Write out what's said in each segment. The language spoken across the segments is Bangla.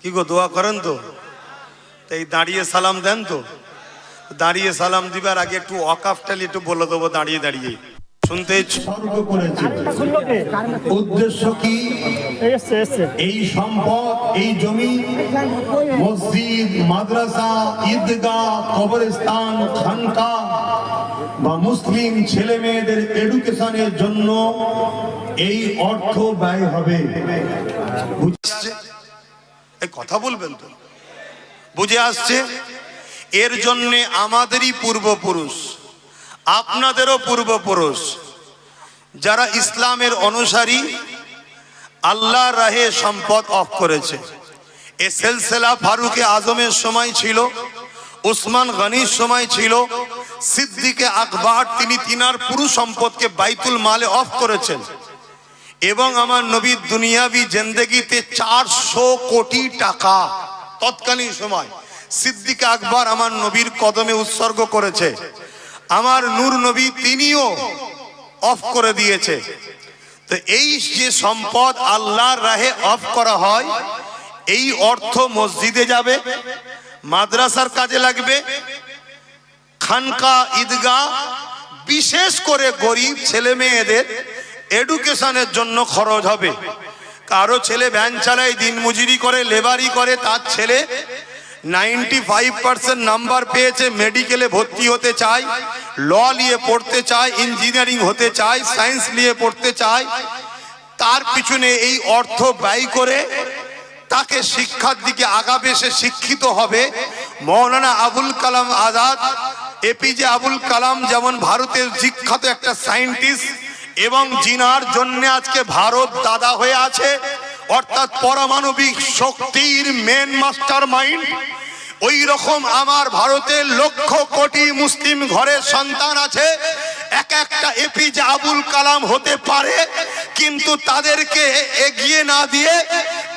কি গো দোয়া করেন তো? তো এই দাঁড়িয়ে সালাম দেন তো? দাঁড়িয়ে সালাম দিবার আগে একটু অকাফটালি একটু বলে দেবো দাঁড়িয়ে দাঁড়িয়ে। শুনতে স্বর্গ করেছে। উদ্দেশ্য কি? এই সম্পদ এই জমি মসজিদ মাদ্রাসা ঈদগাহ কবরস্থান খানকা বা মুসলিম ছেলে মেয়েদের এডুকেশনের জন্য এই অর্থ ব্যয় হবে। কথা বলবেন তো। বুঝে আসছে? এর জন্যে আমাদেরই পূর্বপুরুষ, আপনাদেরও পূর্বপুরুষ, যারা ইসলামের অনুসারী আল্লাহ রাহে সম্পদ অফ করেছে। এ সেলসেলা ফারুকে আজমের সময় ছিল, উসমান গনির সময় ছিল সিদ্দিকে আকবর, তিনি তিনার পুরো সম্পদকে বাইতুল মালে অফ করেছেন। এবং আমার নবীর দুনিয়াবি জেন্দেগিতে চারশো কোটি টাকা তৎকালীন সময় সিদ্দিক আকবর আমার নবীর কদমে উৎসর্গ করেছে। আমার নূর নবী তিনিও অফ করে দিয়েছে। তো এই যে সম্পদ আল্লাহর রাহে অফ করা হয়, এই অর্থ মসজিদে যাবে, মাদ্রাসার কাজে লাগবে খানকা ঈদগাহ, বিশেষ করে গরিব ছেলে মেয়েদের এডুকেশনের জন্য খরচ হবে। কারও ছেলে ভ্যান চালায় দিনমজুরি করে, লেবারি করে, তার ছেলে নাইনটি ফাইভ পার্সেন্ট নাম্বার পেয়েছে মেডিকেলে ভর্তি হতে চায় ল নিয়ে পড়তে চায় ইঞ্জিনিয়ারিং হতে চায় সায়েন্স নিয়ে পড়তে চায়, তার পিছনে এই অর্থ ব্যয় করে তাকে শিক্ষার দিকে আগাবে, সে শিক্ষিত হবে। মৌলানা আবুল কালাম আজাদ এপিজে আবুল কালাম যেমন ভারতের বিখ্যাত একটা সায়েন্টিস্ট এবং জিনার জন্য আজকে ভারত দাদা হয়ে আছে, অর্থাৎ পারমাণবিক শক্তির মেন মাস্টার মাইন্ড ওই রকম আমার ভারতের লক্ষ কোটি মুসলিম ঘরের সন্তান আছে, এক একটা এপিজে আবুল কালাম হতে পারে, কিন্তু তাদেরকে এগিয়ে না দিয়ে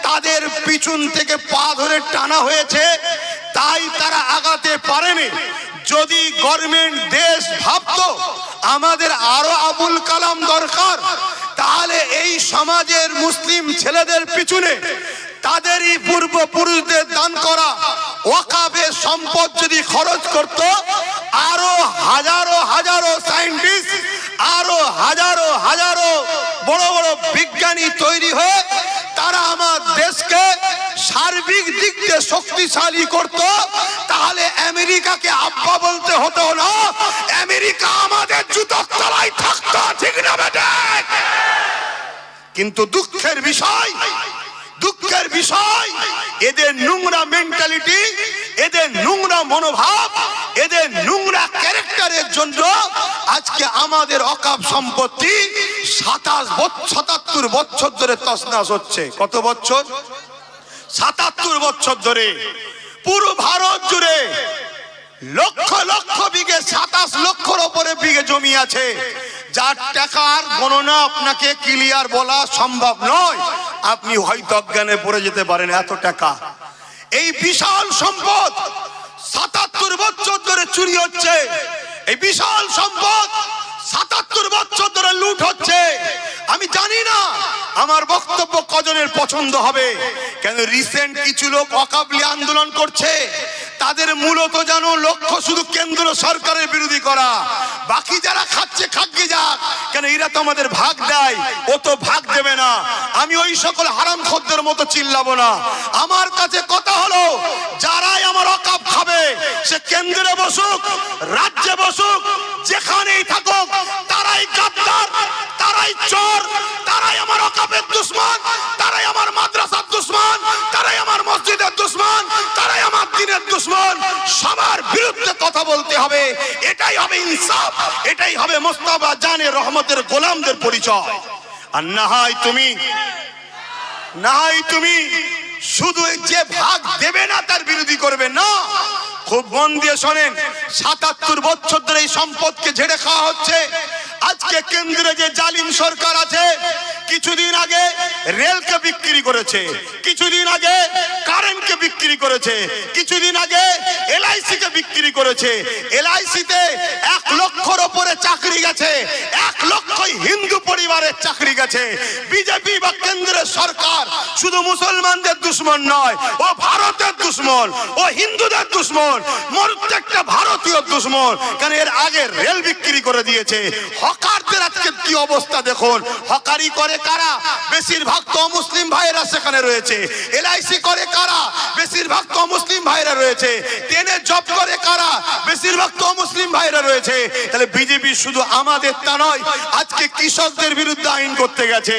তাদের পিছন থেকে পা ধরে টানা হয়েছে, তাই তারা আগাতে পারেনি। যদি গভর্নমেন্ট দেশ ভাবতো, আমাদের আরও আবুল কালাম দরকার, তাহলে এই সমাজের মুসলিম ছেলেদের পিছনে তাদেরই পূর্বপুরুষদের দান করা, ওয়াকাবে সম্পদ যদি খরচ করত, আরও হাজারো হাজারো সায়েন্টিস্ট, আরও হাজারো হাজারো বড় বড় বিজ্ঞানী তৈরি হয়ে তারা আমার দেশকে সার্বিক দিক দিয়ে শক্তিশালী করত তাহলে আমেরিকাকে আব্বা বলতে হতো না। আমেরিকা আমাদের জুতোর তলায় থাকতো, ঠিক না বেটা? কিন্তু দুঃখের বিষয় দুঃখের বিষয়, এদের নোংরা মেন্টালিটি এদের নোংরা মনোভাব, এদের নোংরা ক্যারেক্টারের জন্য আজকে আমাদের অকাপ সম্পত্তি সাতাশ সাতাত্তর বছর ধরে তসনাস হচ্ছে। কত বছর সাতাত্তর বছর ধরে। পুরো ভারত জুড়ে লক্ষ লক্ষ বিঘে, সাতাশ লক্ষর ওপরে বিঘে জমি আছে। যার টাকার গণনা আপনাকে ক্লিয়ার বলা সম্ভব নয়। আপনি হয়তো অজ্ঞানে পড়ে যেতে পারেন, এত টাকা। এই বিশাল সম্পদ সাতাত্তর বছর ধরে চুরি হচ্ছে। এই বিশাল সম্পদ সাতাত্তর বছর ধরে লুট হচ্ছে। আমি জানি না আমার বক্তব্য কজনের পছন্দ হবে। কেন রিসেন্ট কিছু লোক অকাবলি আন্দোলন করছে? তাদের মূলত যেন লক্ষ্য শুধু কেন্দ্র সরকারের বিরোধী করা। বাকি যারা খাচ্ছে, খাগ্গে যাক। কেন এরা তো আমাদের ভাগ দেয়, ও তো ভাগ দেবে না। আমি ওই সকল হারাম খদ্দের মতো চিল্লাবো না। আমার কাছে কথা হলো, যারাই আমার অকাপ খাবে, সে কেন্দ্রে বসুক, রাজ্যে বসুক, যেখানেই থাকুক তারাই চোর, তারাই আমার অকাপের দুশ্মন, তারাই আমার মাদ্রাসার দুশ্মন, তারাই আমার মসজিদের দুশ্মন, তারাই আমার দিনের দুশ্মন। সবার বিরুদ্ধে কথা বলতে হবে। এটাই হবে ইনসাফ, এটাই হবে মোস্তাফা জানে রহমতের গোলামদের পরিচয়। আর না হয় তুমি না হয় তুমি শুধু যে ভাগ দেবে না, তার বিরোধী করবে না। খুব মন দিয়ে শোনেন, সাতাত্তর বছর ধরে এই সম্পদকে ঝেড়ে খাওয়া হচ্ছে। আজকে কেন্দ্রে যে জালিম সরকার আছে কিছুদিন আগে রেলকে বিক্রি করেছে, কিছুদিন আগে কারেন্টকে বিক্রি করেছে, কিছুদিন আগে এলআইসি কে বিক্রি করেছে। এলআইসিতে এক লক্ষর ওপরে চাকরি গেছে, এক লক্ষ হিন্দু পরিবারের চাকরি গেছে। বিজেপি বা কেন্দ্রের সরকার শুধু মুসলমানদের দুশ্মন নয়, ও ভারতের দুশ্মন, ও হিন্দুদের দুশ্মন প্রত্যেকটা ভারতীয় দুশ্মন কারণ এর আগে রেল বিক্রি করে দিয়েছে? হকারদের আজকে কি অবস্থা দেখুন। হকারি করে কারা? বেশিরভাগ তো মুসলিম ভাইয়েরা সেখানে রয়েছে। এলআইসি করে কারা? বেশিরভাগ তো মুসলিম রয়েছে। জব করে কারা? বেশিরভাগ তো মুসলিম রয়েছে। তাহলে বিজেপি শুধু আমাদের তা নয়, আজকে কৃষকদের বিরুদ্ধে আইন করতে গেছে।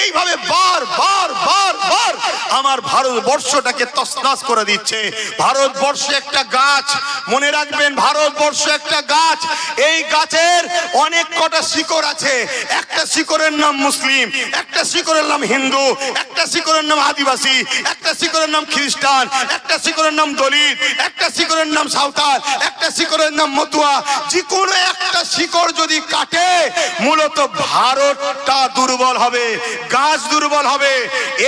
এইভাবে বার বার বার বার আমার ভারতবর্ষটাকে তসনাস করে দিচ্ছে। ভারতবর্ষ একটা গাছ, মনে রাখবেন, ভারতবর্ষ একটা গাছ। এই গাছের অনেক কটা শিকড় আছে। একটা শিকড়ের নাম মুসলিম, একটা শিকড়ের নাম হিন্দু, একটা শিকড়ের নাম আদিবাসী, একটা শিকড়ের নাম খ্রিস্টান, একটা শিকড়ের নাম দলিত, একটা শিকড়ের নাম সাঁওতাল, একটা শিকড়ের নাম মতুয়া। যে কোনো একটা শিকড় যদি কাটে, মূলত ভারতটা দুর্বল হবে, গাছ দুর্বল হবে।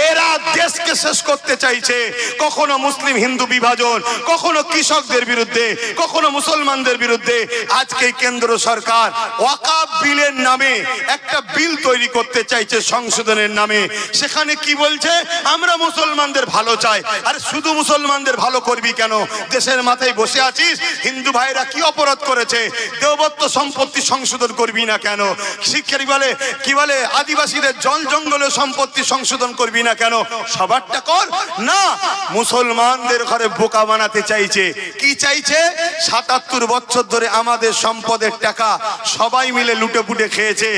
এরা দেশকে শেষ করতে চাইছে। কখনো মুসলিম হিন্দু বিভাজন, কখনো কৃষকদের বিরুদ্ধে, কখনো মুসলমানদের বিরুদ্ধে। আজকে কেন্দ্র সরকার ওয়াকাব বিলের নামে একটা বিল তৈরি করতে চাইছে সংশোধনের নামে। সেখানে কি বলছে? আমরা মুসলমানদের ভালো চাই। আর শুধু মুসলমানদের ভালো করবি কেন? দেশের মাথায় বসে আছিস? হিন্দু ভাইরা কি অপরাধ করেছে? দেবত্ব সম্পত্তি সংশোধন করবি না কেন? শিক্ষারি বলে? কি বলে? আদিবাসীদের জল জঙ্গলের সম্পত্তি সংশোধন করবি না কেন? সবারটা কর। না, মুসলমানদের ঘরে বোকা বানাতে চাইছে। কি চাইছে? সাতাত্তর বছর ধরে আমাদের সম্পদের টাকা সবাই মিলে লুটে পুটে খেয়েছে,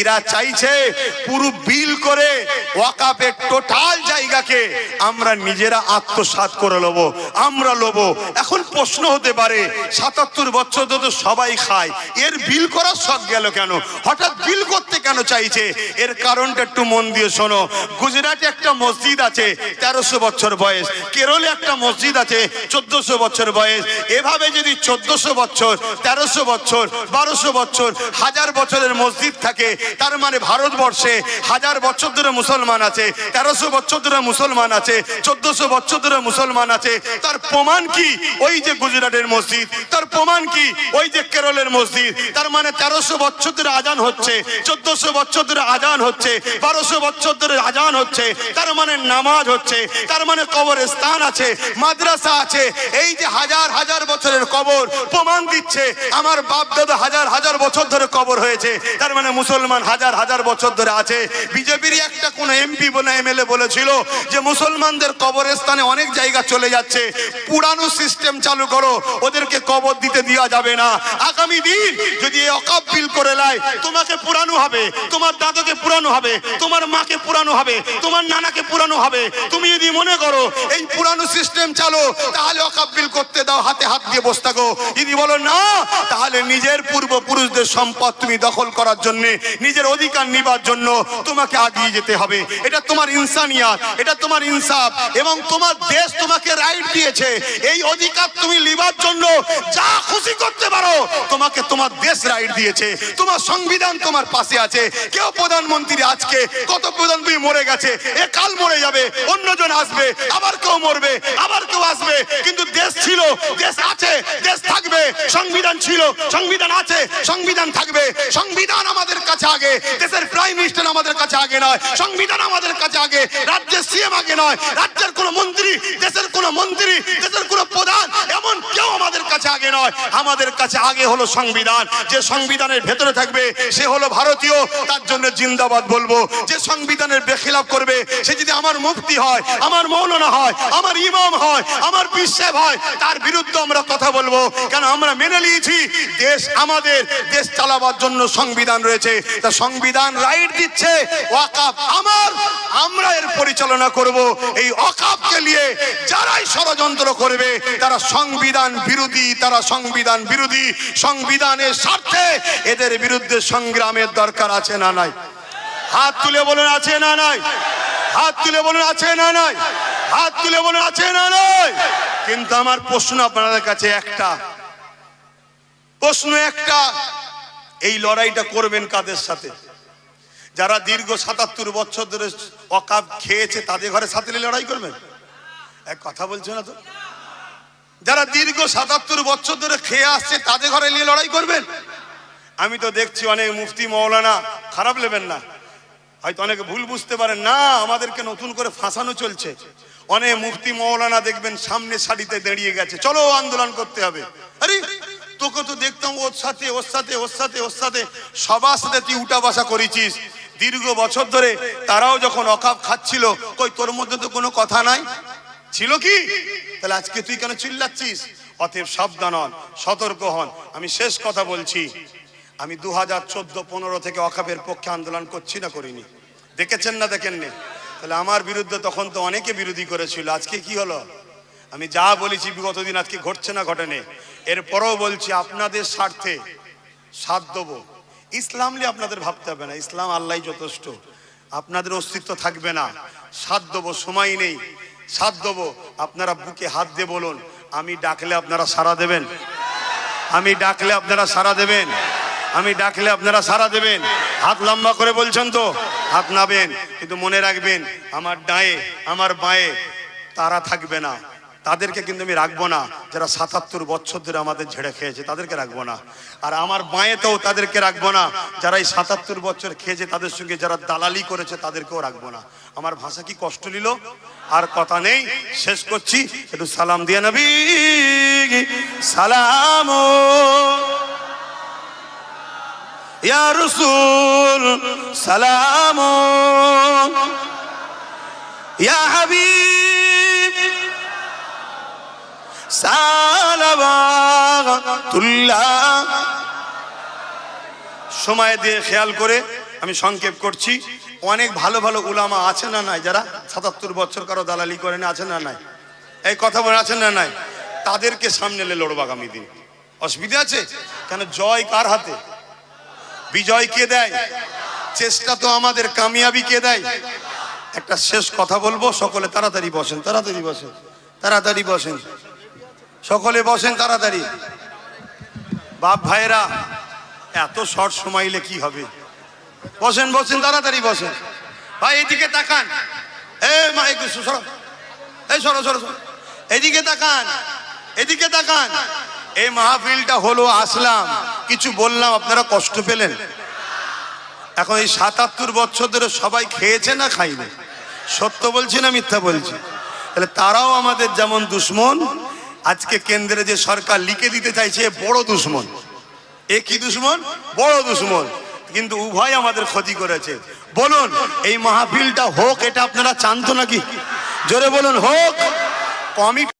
এরা চাইছে পুরো বিল করে ওয়াকাপের টোটাল জায়গাকে আমরা নিজেরা আত্মসাৎ করে লব, আমরা লব। এখন প্রশ্ন হতে পারে, সাতাত্তর বছর তো সবাই খায়, এর বিল করার শখ গেল কেন? হঠাৎ বিল করতে কেন চাইছে? এর কারণটা একটু মন দিয়ে শোনো, গুজরাটে একটা মসজিদ আছে, তেরোশো বছর বয়স, কেরলে একটা মসজিদ আছে, চোদ্দশো বছর বয়স, এভাবে যদি চোদ্দশো বছর, তেরোশো বছর, বারোশো বছর, হাজার বছরের মসজিদ থাকে, তার মানে ভারতবর্ষে হাজার বছর ধরে মুসলমান আছে, তেরোশো বছর ধরে মুসলমান আছে, চোদ্দশো বছর ধরে মুসলমান আছে, তার প্রমাণ কি? ওই যে গুজরাটের মসজিদ, তার প্রমাণ কি? ওই যে কেরলের মসজিদ, তার মানে তেরোশো বছর ধরে আজান হচ্ছে, চোদ্দশো বছর ধরে আজান হচ্ছে, বারোশো বছর ধরে আজান হচ্ছে, তার মানে নামাজ হচ্ছে, তার মানে কবরের স্থান আছে, মাদ্রাসা আছে, এই যে হাজার হাজার বছরের কবর প্রমাণ দিচ্ছে, আমার বাপ দাদা হাজার হাজার বছর ধরে কবর হয়েছে তার মানে মুসলমান হাজার হাজার বছর ধরে আছে। বিজেপির একটা কোন এমপি বলে এমএলএ বলেছিল যে মুসলমানদের কবরের স্থানে অনেক জায়গা চলে যাচ্ছে। পুরানো সিস্টেম চালু করো, ওদেরকে কবর দিতে দেওয়া যাবে না। আগামী দিন যদি এই অকাপ বিল করে লাই তোমাকে পুরানো হবে, তোমার দাদাকে পুরানো হবে, তোমার মাকে পুরানো হবে, তোমার নানাকে পুরানো হবে। তুমি যদি মনে করো এই পুরানো সিস্টেম চালো, তাহলে অকাপ বিল করতে দাও, হাতে হাত দিয়ে বসে থাকো। যদি বলো না, তাহলে নিজের পূর্বপুরুষদের সম্পদ তুমি দখল করার জন্য, নিজের অধিকার নিবার জন্য তোমাকে আগিয়ে যেতে হবে। এটা তোমার ইনসানিয়াত, এটা তোমার ইনসাফ, এবং তোমার দেশ তোমাকে রাইট দিয়েছে। এই অধিকার তুমি লিবার জন্য যা খুশি করতে পারো, তোমাকে তোমার দেশ রাইট দিয়েছে। তোমার সংবিধান তোমার পাশে আছে। কেউ প্রধানমন্ত্রী আজকে, কত প্রধানমন্ত্রী মরে গেছে, এ কাল মরে যাবে, অন্যজন আসবে, আবার কেউ মরবে, আবার কেউ আসবে। কিন্তু দেশ ছিল, দেশ আছে, দেশ থাকবে, সংবিধান ছিল, সংবিধান আছে, সংবিধান থাকবে, সংবিধান আমাদের কাছে আগে। দেশের প্রাইম মিনিস্টার আমাদের কাছে আগে নয়। সংবিধান আমাদের কাছে আগে। রাজ্যের সিএম আগে নয়। রাজ্যের কোন মন্ত্রী, দেশের কোন মন্ত্রী, দেশের কোন প্রধান এমন কেউ আমাদের কাছে আগে নয়, আমাদের কাছে আগে হলো সংবিধান। যে সংবিধানের ভেতরে থাকবে, সে হলো ভারতীয়। তার জন্য জিন্দাবাদ বলব। যে সংবিধানের বেখিলাপ করবে, সে যদি আমার মুক্তি হয়, আমার মৌলানা হয়, আমার ইমাম হয়, আমার বিশ্বাস হয়, তার বিরুদ্ধে আমরা কথা বলব। কেন আমরা মেনে নিয়েছি, দেশ আমাদের, দেশ চালাবার জন্য সংবিধান রয়েছে। তা সংবিধান রাইট দিচ্ছে, ওয়াকাফ আমার। আমরা এর পরিচালনা করব এই অকাপকে নিয়ে যারাই ষড়যন্ত্র করবে, তারা সংবিধান বিরোধী, তারা সংবিধান বিরোধী, সংবিধানের স্বার্থে এদের বিরুদ্ধে সংগ্রামের দরকার আছে না নাই? হাত তুলে বলুন, আছে না নাই? হাত তুলে বলুন, আছে না নাই? হাত তুলে বলুন, আছে না নাই? কিন্তু আমার প্রশ্ন আপনাদের কাছে একটা। প্রশ্ন একটা, এই লড়াইটা করবেন কাদের সাথে? যারা দীর্ঘ সাতাত্তর বছর ধরে অকাপ খেয়েছে, তাদের ঘরে সাথে লড়াই করবেন এক কথা বলছো না তো? যারা দীর্ঘ সাতাত্তর বছর ধরে খেয়ে আসছে, তাদের ঘরে নিয়ে লড়াই করবেন? আমি তো দেখছি অনেক মুফতি মৌলানা খারাপ নেবেন না। হয়তো অনেকে ভুল বুঝতে পারেন। না, আমাদেরকে নতুন করে ফাঁসানো চলছে। অনেক মুফতি মৌলানা দেখবেন সামনে সারিতে দাঁড়িয়ে গেছে। চলো আন্দোলন করতে হবে। আরে, তোকে তো দেখতাম ওর সাথে ওর সাথে ওর সাথে ওর সাথে। সবার সাথে তুই উঠা বসা করেছিস। দীর্ঘ বছর ধরে তারাও যখন অকাপ খাচ্ছিল, কই তোর মধ্যে তো কোনো কথা নাই? ছিল কি? তাহলে আজকে তুই কেন চিল্লাচ্ছিস? অতএব সাবধান হন, সতর্ক হন। আমি শেষ কথা বলছি। আমি দু হাজার চোদ্দ পনেরো থেকে অকাপের পক্ষে আন্দোলন করছি না করিনি। দেখেছেন না দেখেননি? তাহলে আমার বিরুদ্ধে তখন তো অনেকে বিরোধী করেছিল। আজকে কি হলো? আমি যা বলেছি বিগত দিন আজকে ঘটছে না ঘটেনি এরপরও বলছি, আপনাদের স্বার্থে সাথ দেবো। ইসলাম নিয়ে আপনাদের ভাবতে হবে না। ইসলাম আল্লাহ যথেষ্ট। আপনাদের অস্তিত্ব থাকবে না। সাথ দেবো, সময় নেই। সাথ দেবো, আপনারা বুকে হাত দিয়ে বলুন, আমি ডাকলে আপনারা সাড়া দেবেন? আমি ডাকলে আপনারা সাড়া দেবেন? আমি ডাকলে আপনারা সাড়া দেবেন? হাত লম্বা করে বলছেন তো, হাত নাবেন, কিন্তু মনে রাখবেন, আমার ডায়ে, আমার বাঁয়ে তারা থাকবে না। তাদেরকে কিন্তু আমি রাখব না। যারা সাতাত্তর বছর ধরে আমাদের ঝেড়ে খেয়েছে, তাদেরকে রাখব না। আর আমার মায়েতেও তাদেরকে রাখব না। যারা এই সাতাত্তর বছর খেয়েছে, তাদের সঙ্গে যারা দালালি করেছে, তাদেরকেও রাখব না। আমার ভাষা কি কষ্ট নিল? আর কথা নেই। শেষ করছি। একটু সালাম দিয়ে নবী। সালাম ইয়া রসুল, সালাম ইয়া হাবিব। সময় দিয়ে খেয়াল করে আমি সংক্ষেপ করছি। অনেক ভালো ভালো উলামা আছে না নাই? যারা সাতাত্তর বছর কারও দালালি করেন আছে না নাই? এই কথা বলে আছেন না নাই? তাদেরকে সামনে এলে লড়ব আগামী দিন। অসুবিধা আছে? কেন জয় কার হাতে? বিজয় কে দেয়? চেষ্টা তো আমাদের, কামিয়াবি কে দেয়? একটা শেষ কথা বলব, সকলে তাড়াতাড়ি বসেন তাড়াতাড়ি বসেন তাড়াতাড়ি বসেন। সকলে বসেন তাড়াতাড়ি। বাপ ভাইরা এত শর্ট সময়লে কি হবে? বসেন বসেন, তাড়াতাড়ি বসেন। ভাই, এদিকে তাকান। এ এই, সরো সরো সরো। এদিকে তাকান এদিকে তাকান। এই মাহফিলটা হলো আসলাম। কিছু বললাম, আপনারা কষ্ট পেলেন। এখন এই সাতাত্তর বছর ধরে সবাই খেয়েছে না খাইনি? সত্য বলছি না মিথ্যা বলছি? তাহলে তারাও আমাদের যেমন দুশ্মন আজকে কেন্দ্রে যে সরকার লিখে দিতে চাইছে, বড় দুশ্মন। এ কি দুশ্মন? বড় দুশ্মন। কিন্তু উভয় আমাদের ক্ষতি করেছে। বলুন, এই মাহফিলটা হোক, এটা আপনারা চান তো নাকি? জোরে বলুন, হোক। কমিটি